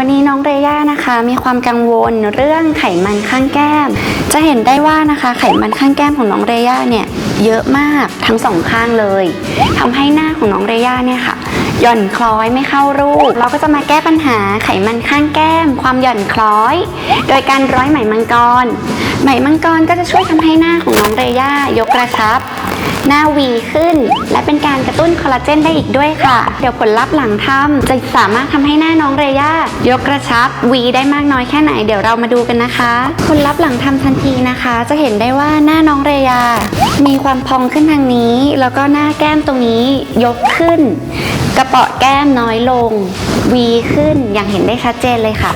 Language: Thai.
วันนี้น้องเรย่านะคะ มีความกังวลเรื่องไขมันข้างแก้ม จะเห็นได้ว่านะคะไขมันข้างแก้มของน้องเรย่าเนี่ยเยอะมากทั้งสองข้างเลยทำให้หน้าของน้องเรย่าเนี่ยค่ะหย่อนคล้อยไม่เข้ารูป เราก็จะมาแก้ปัญหาไขมันข้างแก้ม ความหย่อนคล้อย โดยการร้อยไหมมังกรไหมมังกรก็จะช่วยทำให้หน้าของน้องเรย่ายกกระชับ หน้าวีขึ้น และเป็นการกระตุ้นคอลลาเจนได้อีกด้วยค่ะ เดี๋ยวผลลัพธ์หลังทำจะสามารถทำให้หน้าน้องเรย่ายกกระชับวีได้มากน้อยแค่ไหนเดี๋ยวเรามาดูกันนะคะ ผลลัพธ์หลังทำทันทีนะคะ จะเห็นได้ว่าหน้าน้องเรยา มีความพองขึ้นทางนี้ แล้วก็หน้าแก้มตรงนี้ยกขึ้น กระเปาะแก้มน้อยลง วีขึ้นอย่างเห็นได้ชัดเจนเลยค่ะ